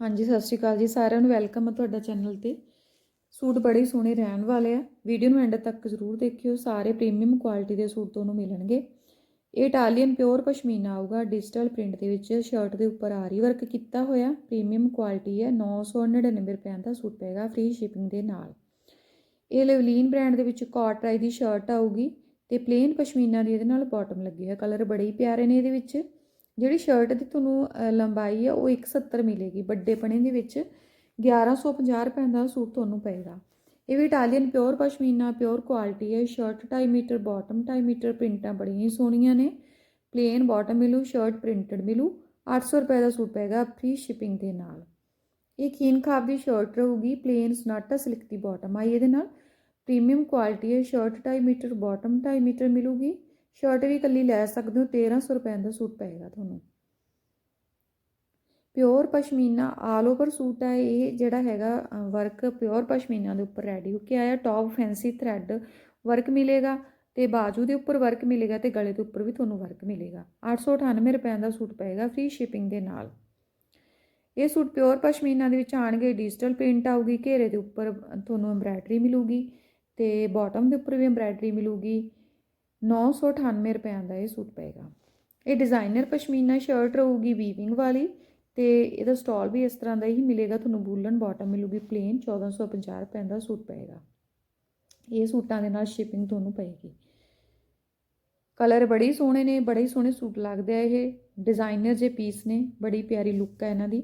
ਹਾਂਜੀ, ਸਤਿ ਸ਼੍ਰੀ ਅਕਾਲ ਜੀ। ਸਾਰਿਆਂ ਨੂੰ ਵੈਲਕਮ ਹੈ ਤੁਹਾਡਾ ਚੈਨਲ ਤੇ। ਸੂਟ ਬੜੇ ਸੋਹਣੇ ਰਹਿਣ ਵਾਲੇ ਆ। ਵੀਡੀਓ ਨੂੰ ਐਂਡ ਤੱਕ ਜ਼ਰੂਰ ਦੇਖਿਓ। ਸਾਰੇ ਪ੍ਰੀਮੀਅਮ ਕੁਆਲਿਟੀ ਦੇ ਸੂਟ ਤੁਹਾਨੂੰ ਮਿਲਣਗੇ। ਇਹ ਇਟਾਲੀਅਨ ਪਿਓਰ ਪਸ਼ਮੀਨਾ ਆਊਗਾ। ਡਿਜੀਟਲ ਪ੍ਰਿੰਟ ਦੇ ਵਿੱਚ ਸ਼ਰਟ ਦੇ ਉੱਪਰ ਆਰੀ ਵਰਕ ਕੀਤਾ ਹੋਇਆ। ਪ੍ਰੀਮੀਅਮ ਕੁਆਲਿਟੀ ਹੈ। 999 ਰੁਪਏ ਦਾ ਸੂਟ ਪਏਗਾ ਫ੍ਰੀ ਸ਼ਿਪਿੰਗ ਦੇ ਨਾਲ। ਇਹ ਲਵਲੀਨ ਬ੍ਰਾਂਡ ਦੇ ਵਿੱਚ ਕਾਟਰਾਈ ਦੀ ਸ਼ਰਟ ਆਊਗੀ ਤੇ ਪਲੇਨ ਪਸ਼ਮੀਨਾ ਦੀ ਇਹਦੇ ਨਾਲ ਬਾਟਮ ਲੱਗੀ ਹੋਇਆ ਕਲਰ ਬੜੇ ਹੀ ਪਿਆਰੇ ਨੇ ਇਹਦੇ ਵਿੱਚ। ਜਿਹੜੀ ਸ਼ਰਟ ਦੀ ਤੁਹਾਨੂੰ ਲੰਬਾਈ ਆ, ਉਹ 170 ਮਿਲੇਗੀ। ਵੱਡੇ ਪਣੇ ਦੇ ਵਿੱਚ 1150 ਰੁਪਏ ਦਾ ਸੂਟ ਤੁਹਾਨੂੰ ਪਏਗਾ। ਇਹ ਵੀ Italian pure pashmina pure quality ਹੈ ਸ਼ਰਟ 2.5 ਮੀਟਰ ਬਾਟਮ 2.5 ਮੀਟਰ, ਪ੍ਰਿੰਟਾਂ ਬੜੀਆਂ ਹੀ ਸੋਹਣੀਆਂ ਨੇ। ਪਲੇਨ ਬਾਟਮ ਮਿਲੂ ਸ਼ਰਟ ਪ੍ਰਿੰਟਡ ਮਿਲੂ। 800 ਰੁਪਏ ਦਾ ਸੂਟ ਪਏਗਾ ਫ੍ਰੀ ਸ਼ਿਪਿੰਗ ਦੇ ਨਾਲ। ਇਹ ਖੀਨ ਖਾਬ ਦੀ ਸ਼ਰਟ ਰਹੂਗੀ ਪਲੇਨ ਸਨਾਟਾ ਸਿਲਕ ਦੀ ਬਾਟਮ ਆਈ ਇਹਦੇ ਨਾਲ ਪ੍ਰੀਮੀਅਮ ਕੁਆਲਿਟੀ ਹੈ ਸ਼ਰਟ 2.5 ਮੀਟਰ ਬਾਟਮ 2.5 ਮੀਟਰ ਮਿਲੂਗੀ। ਸ਼ਰਟ ਵੀ ਇਕੱਲੀ ਲੈ ਸਕਦੇ ਹੋ 1300 ਰੁਪਏ ਦਾ ਸੂਟ ਪਏਗਾ ਤੁਹਾਨੂੰ। Pure pashmina all over suit ਹੈ, ਇਹ ਜਿਹੜਾ ਹੈਗਾ ਵਰਕ ਪਿਓਰ ਪਸ਼ਮੀਨਾ ਦੇ ਉੱਪਰ ਰੈਡੀ ਹੋ ਕੇ ਆਇਆ ਟੌਪ ਫੈਂਸੀ ਥ੍ਰੈਡ ਵਰਕ ਮਿਲੇਗਾ ਤੇ ਬਾਜੂ ਦੇ ਉੱਪਰ ਵਰਕ ਮਿਲੇਗਾ ਤੇ ਗਲੇ ਦੇ ਉੱਪਰ ਵੀ ਤੁਹਾਨੂੰ ਵਰਕ ਮਿਲੇਗਾ। 898 ਰੁਪਏ ਦਾ ਸੂਟ ਪਏਗਾ ਫ੍ਰੀ ਸ਼ਿਪਿੰਗ ਦੇ ਨਾਲ। ਇਹ ਸੂਟ ਪਿਓਰ ਪਸ਼ਮੀਨਾ ਦੇ ਵਿੱਚ ਆਣਗੇ ਡਿਜੀਟਲ ਪ੍ਰਿੰਟ ਆਊਗੀ, ਘੇਰੇ ਦੇ ਉੱਪਰ ਤੁਹਾਨੂੰ ਐਮਬ੍ਰਾਇਡਰੀ ਮਿਲੂਗੀ ਤੇ ਬਾਟਮ ਦੇ ਉੱਪਰ ਵੀ ਐਮਬ੍ਰਾਇਡਰੀ ਮਿਲੂਗੀ। 998 ਰੁਪਏ ਦਾ ਇਹ ਸੂਟ ਪਏਗਾ। ਇਹ ਡਿਜ਼ਾਈਨਰ ਪਸ਼ਮੀਨਾ ਸ਼ਰਟ ਰਹੂਗੀ ਵੀਵਿੰਗ ਵਾਲੀ ਤੇ ਇਹਦਾ ਸਟਾਲ ਵੀ ਇਸ ਤਰ੍ਹਾਂ ਦਾ ਹੀ ਮਿਲੇਗਾ, ਤੁਹਾਨੂੰ ਬੂਲਨ ਬਾਟਮ ਮਿਲੂਗੀ ਪਲੇਨ 1450 ਰੁਪਏ ਦਾ ਸੂਟ ਪਏਗਾ। ਇਹ ਸੂਟਾਂ ਦੇ ਨਾਲ ਸ਼ਿਪਿੰਗ ਤੁਹਾਨੂੰ ਪਏਗੀ। ਕਲਰ ਬੜੇ ਸੋਹਣੇ ਨੇ, ਬੜੇ ਹੀ ਸੋਹਣੇ ਸੂਟ ਲੱਗਦੇ ਆ ਇਹ। ਡਿਜ਼ਾਈਨਰ ਜੇ ਪੀਸ ਨੇ, ਬੜੀ ਪਿਆਰੀ ਲੁੱਕ ਹੈ ਇਹਨਾਂ ਦੀ।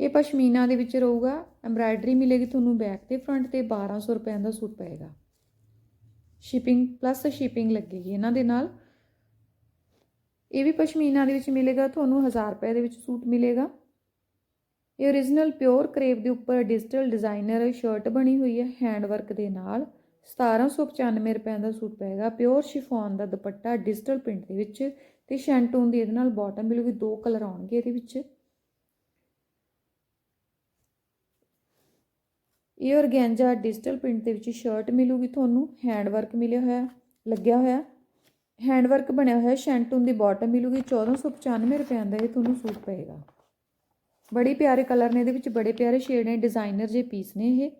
ਇਹ ਪਸ਼ਮੀਨਾ ਦੇ ਵਿੱਚ ਰਹੂਗਾ ਐਮਬ੍ਰਾਇਡਰੀ ਮਿਲੇਗੀ ਤੁਹਾਨੂੰ ਬੈਕ ਤੇ ਫਰੰਟ ਤੇ 1200 ਰੁਪਏ ਦਾ ਸੂਟ ਪਏਗਾ। ਸ਼ਿਪਿੰਗ ਪਲੱਸ ਸ਼ਿਪਿੰਗ ਲੱਗੇਗੀ ਇਹਨਾਂ ਦੇ ਨਾਲ। ਇਹ ਵੀ ਪਸ਼ਮੀਨਾ ਦੇ ਵਿੱਚ ਮਿਲੇਗਾ, ਤੁਹਾਨੂੰ 1000 ਰੁਪਏ ਦੇ ਵਿੱਚ ਸੂਟ ਮਿਲੇਗਾ। ਇਹ origignal ਪਿਓਰ ਕਰੇਪ ਦੇ ਉੱਪਰ ਡਿਜੀਟਲ ਡਿਜ਼ਾਈਨਰ ਸ਼ਰਟ ਬਣੀ ਹੋਈ ਹੈ ਹੈਂਡ ਵਰਕ ਦੇ ਨਾਲ। 1795 ਰੁਪਏ ਦਾ ਸੂਟ ਪਏਗਾ। ਪਿਓਰ ਸ਼ਿਫੋਨ ਦਾ ਦੁਪੱਟਾ ਡਿਜੀਟਲ ਪ੍ਰਿੰਟ ਦੇ ਵਿੱਚ ਤੇ ਸ਼ੈਂਟੂਨ ਦੀ ਇਹਦੇ ਨਾਲ ਬਾਟਮ ਮਿਲੂਗੀ, ਦੋ ਕਲਰ ਆਉਣਗੇ ਇਹਦੇ ਵਿੱਚ। ਇਹ ਔਰਗੈਂਜਾ ਡਿਜੀਟਲ ਪ੍ਰਿੰਟ ਦੇ ਵਿੱਚ ਸ਼ਰਟ ਮਿਲੂਗੀ, ਤੁਹਾਨੂੰ ਹੈਂਡ ਵਰਕ ਮਿਲਿਆ ਹੋਇਆ, ਲੱਗਿਆ ਹੋਇਆ। ਹੈਂਡ ਵਰਕ ਬਣਿਆ ਹੋਇਆ ਸ਼ੈਂਟੂਨ ਦੀ ਬਾਟਮ ਮਿਲੂਗੀ 1495 ਰੁਪਏ ਦਾ ਇਹ ਤੁਹਾਨੂੰ ਸੂਟ ਪਏਗਾ। ਬੜੇ ਪਿਆਰੇ ਕਲਰ ਨੇ, ਇਹਦੇ ਵਿੱਚ ਬੜੇ ਪਿਆਰੇ ਸ਼ੇਡ ਨੇ ਡਿਜ਼ਾਈਨਰ ਜੇ ਪੀਸ ਨੇ ਇਹ।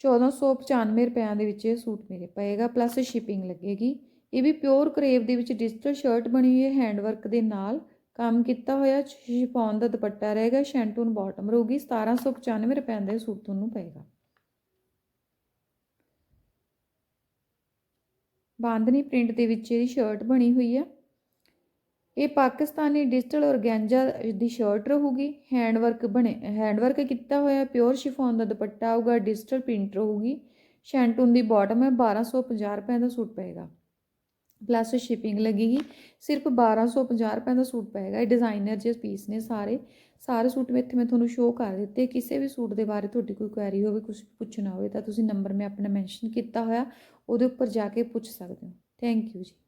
1495 ਰੁਪਏ ਦੇ ਵਿੱਚ ਇਹ ਸੂਟ ਮੇਰੇ ਪਏਗਾ ਪਲੱਸ ਸ਼ਿਪਿੰਗ ਲੱਗੇਗੀ। ਇਹ ਵੀ ਪਿਓਰ ਕਰੇਵ ਦੇ ਵਿੱਚ ਡਿਜੀਟਲ ਸ਼ਰਟ ਬਣੀ ਹੋਈ ਹੈ ਹੈਂਡ ਵਰਕ ਦੇ ਨਾਲ। ਕੰਮ ਕੀਤਾ ਹੋਇਆ ਸ਼ਿਫੋਨ ਦਾ ਦੁਪੱਟਾ ਰਹੇਗਾ ਸ਼ੈਂਟੂਨ ਬਾਟਮ ਰਹੂਗੀ 1795 ਰੁਪਏ ਦਾ ਸੂਟ ਤੁਹਾਨੂੰ ਪਏਗਾ ਬਾਂਦਨੀ ਪ੍ਰਿੰਟ ਦੇ ਵਿੱਚ ਇਹਦੀ ਸ਼ਰਟ ਬਣੀ ਹੋਈ ਹੈ ਇਹ ਪਾਕਿਸਤਾਨੀ ਡਿਜੀਟਲ ਔਰਗੈਂਜਾ ਦੀ ਸ਼ਰਟ ਰਹੂਗੀ ਹੈਂਡ ਵਰਕ ਬਣੇ ਹੈਂਡ ਵਰਕ ਕੀਤਾ ਹੋਇਆ ਪਿਓਰ ਸ਼ਿਫੋਨ ਦਾ ਦੁਪੱਟਾ ਆਊਗਾ ਡਿਜੀਟਲ ਪ੍ਰਿੰਟ ਰਹੂਗੀ ਸ਼ੈਂਟੂਨ ਦੀ ਬਾਟਮ ਹੈ 1250 ਰੁਪਏ ਦਾ ਸੂਟ ਪਏਗਾ ਪਲੱਸ ਸ਼ਿਪਿੰਗ ਲੱਗੇਗੀ। ਸਿਰਫ 1250 ਰੁਪਏ ਦਾ ਸੂਟ ਪਏਗਾ। ਇਹ ਡਿਜ਼ਾਈਨਰ ਜੇ ਪੀਸ ਨੇ ਸਾਰੇ। ਸਾਰੇ ਸੂਟ ਮੈਂ ਇੱਥੇ ਮੈਂ ਤੁਹਾਨੂੰ ਸ਼ੋਅ ਕਰ ਦਿੱਤੇ। ਕਿਸੇ ਵੀ ਸੂਟ ਦੇ ਬਾਰੇ ਤੁਹਾਡੀ ਕੋਈ ਕੁਐਰੀ ਹੋਵੇ ਕੁਝ ਪੁੱਛਣਾ ਹੋਵੇ ਤਾਂ ਤੁਸੀਂ ਨੰਬਰ ਮੈਂ ਆਪਣਾ ਮੈਂਸ਼ਨ ਕੀਤਾ ਹੋਇਆ, ਉਹਦੇ ਉੱਪਰ ਜਾ ਕੇ ਪੁੱਛ ਸਕਦੇ ਹੋ। ਥੈਂਕ ਯੂ ਜੀ।